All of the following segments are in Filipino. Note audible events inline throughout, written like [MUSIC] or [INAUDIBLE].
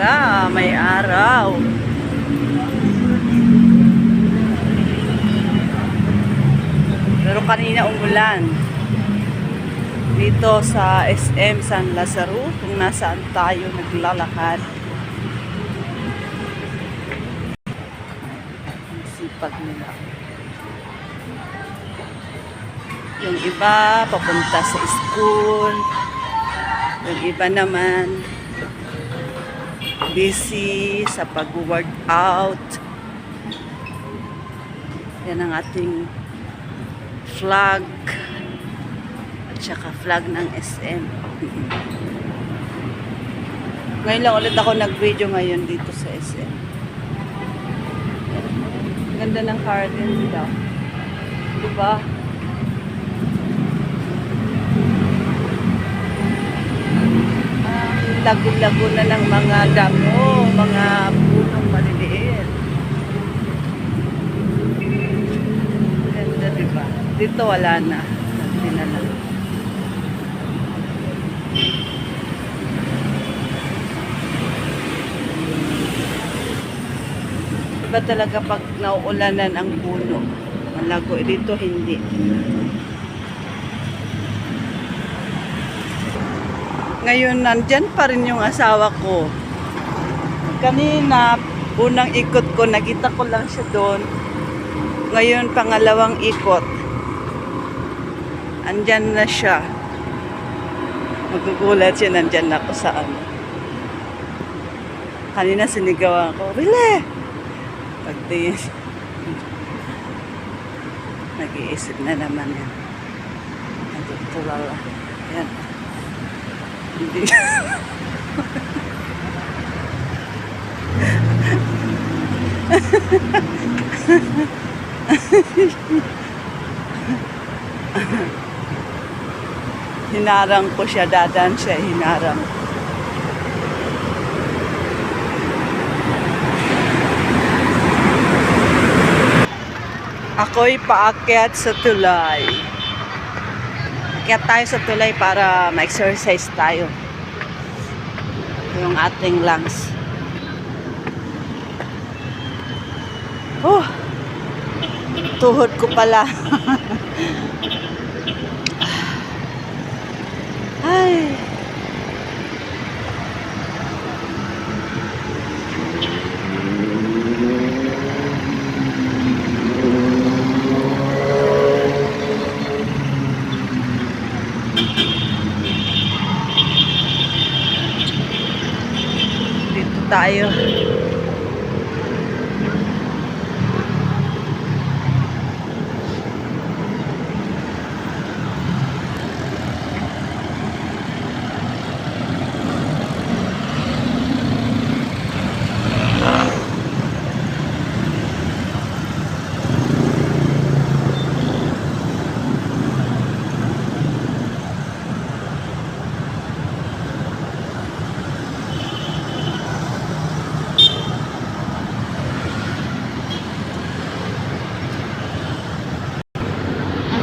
umaga, may araw. Pero kanina umulan. Dito sa SM San Lazaro, kung nasaan tayo naglalakad. Ang sipag nila. Yung iba, papunta sa school. Yung iba naman, busy sa pag-workout. Yan ang ating flag at saka flag ng SM. Ngayon lang ulit ako nag-video ngayon dito sa SM. Ganda ng garden nila. Diba? Ang lago-lago na ng mga damo, mga punong maliliit. Ganda, diba? Dito wala na. Na lang. Iba talaga pag nauulanan ang puno. Malago. Eh, Dito hindi. Ngayon, nandyan pa rin yung asawa ko. Kanina, unang ikot ko, nakita ko lang siya doon. Ngayon, pangalawang ikot. Andyan na siya. Magugulat siya, nandyan na ako sa ano. Kanina sinigawan ko, Bile! Pagtingin. Nag-iisip na naman yan. Nandun tulala. Yan. Hindi. [LAUGHS] hinarang ko siya, dadan siya, hinarang. Ako'y paakyat sa tulay. Akyat tayo sa tulay para ma-exercise tayo. Yung ating lungs. Oh, tuhod ko pala. [LAUGHS] tayo.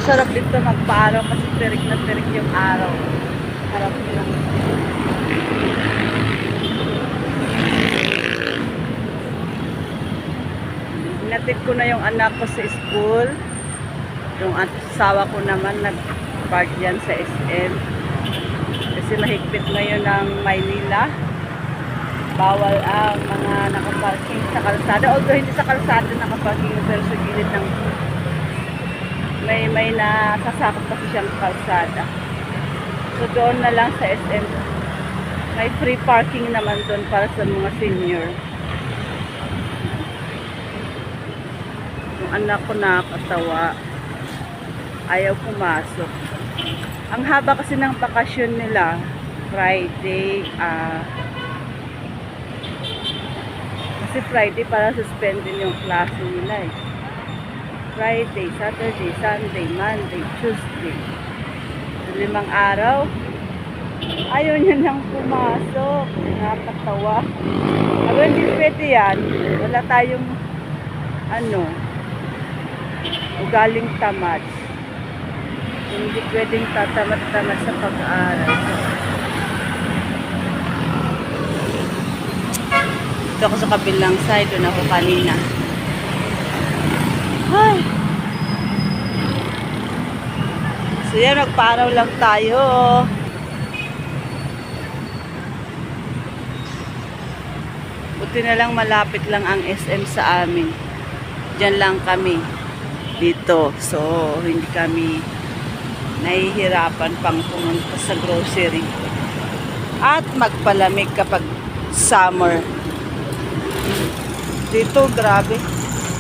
Sarap dito magpaaraw kasi tirik na tirik yung araw. Harap lang. Inatid ko na yung anak ko sa school. Yung asawa ko naman nag-park yan sa SM. Kasi mahigpit ngayon ng Maynila. Bawal ang mga nakaparking sa kalsada. Although hindi sa kalsada nakaparking pero sa gilid ng may may nasasakop kasi siyang kalsada. So doon na lang sa SM. May free parking naman doon para sa mga senior. Yung anak ko nakakatawa. Ayaw pumasok. Ang haba kasi ng bakasyon nila. Friday, ah kasi Friday para suspendin yung klase nila eh. Friday, Saturday, Sunday, Monday, Tuesday. Limang araw, ayaw niya nang pumasok. Nakakatawa. Pero hindi pwede yan. Wala tayong, ano, ugaling tamad. Hindi pwedeng tatamad-tamad sa pag-aaral. Dito ako sa kabilang side, doon ako kanina. Ay! So yan, magparaw lang tayo. Buti na lang malapit lang ang SM sa amin. Diyan lang kami. Dito. So, hindi kami nahihirapan pang pumunta sa grocery. At magpalamig kapag summer. Dito, grabe.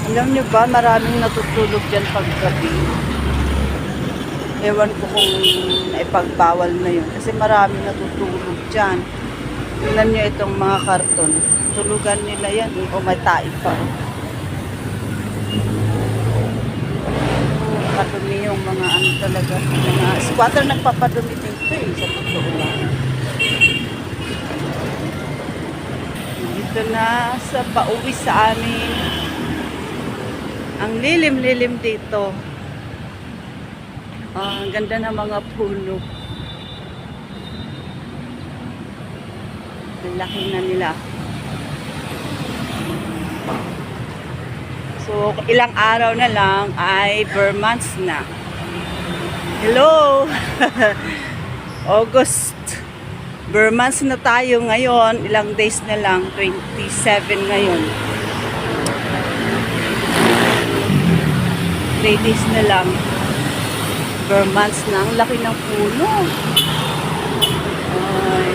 Alam nyo ba, maraming natutulog dyan pag gabi. Ewan ko kung ipagbawal na yun. Kasi maraming natutulog dyan. Tingnan nyo itong mga karton. Tulugan nila yan. O may tae pa. oh. Padumi yung mga ano talaga. Mga squatter nagpapadumi dito eh. Sa totoo. Dito na sa pauwi sa amin. Ang lilim-lilim dito. Ah, ang ganda ng mga puno. Ang laki na nila. So, ilang araw na lang ay Vermonths na. Hello! [LAUGHS] August. Vermonths na tayo ngayon. Ilang days na lang. 27 ngayon. 3 days na lang. Vermonths na. Ang laki ng puno. Ay.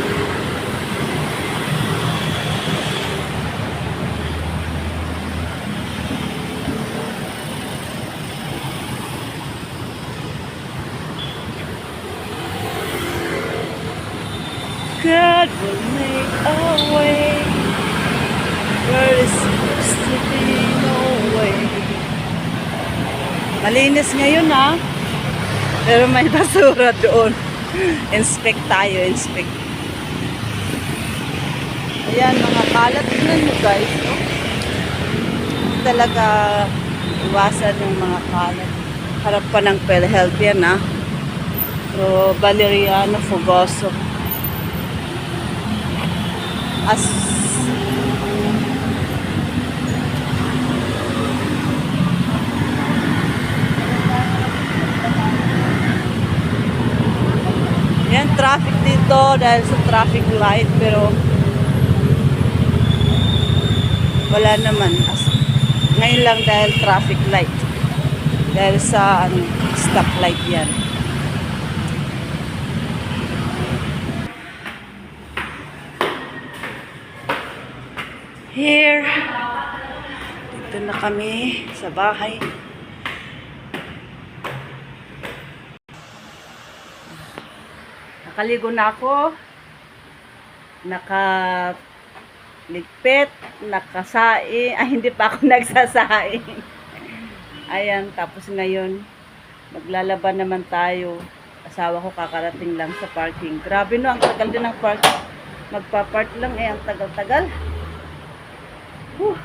God will make a way where there to be no way. Malinis ngayon ha. Pero may basura doon. Inspect tayo, inspect. Ayan, mga kalat. Tingnan nyo guys, no? Talaga iwasan yung mga kalat. Harap pa ng PhilHealth yan, ha? So, Valeriano Fugoso. As Yan, traffic dito dahil sa traffic light pero wala naman. As, ngayon lang dahil traffic light. Dahil sa ano, stoplight yan. Here. Dito na kami sa bahay. Nakaligo na ako. Naka ligpit, nakasaing, ay hindi pa ako [LAUGHS] nagsasaing. Ayan, tapos ngayon, maglalaban naman tayo. Asawa ko kakarating lang sa parking. Grabe no, ang tagal din ng parking. Magpa-park lang eh, ang tagal-tagal. Whew,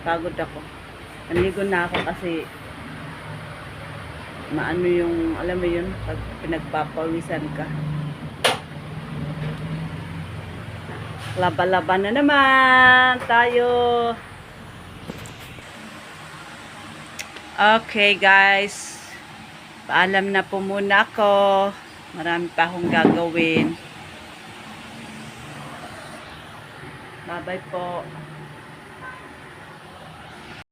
pagod ako. Naligo na ako kasi maano yung, alam mo yun, pag pinagpapawisan ka. Laba-laban na naman tayo. Okay guys. Paalam na po muna ako. Marami pa akong gagawin. Bye-bye po.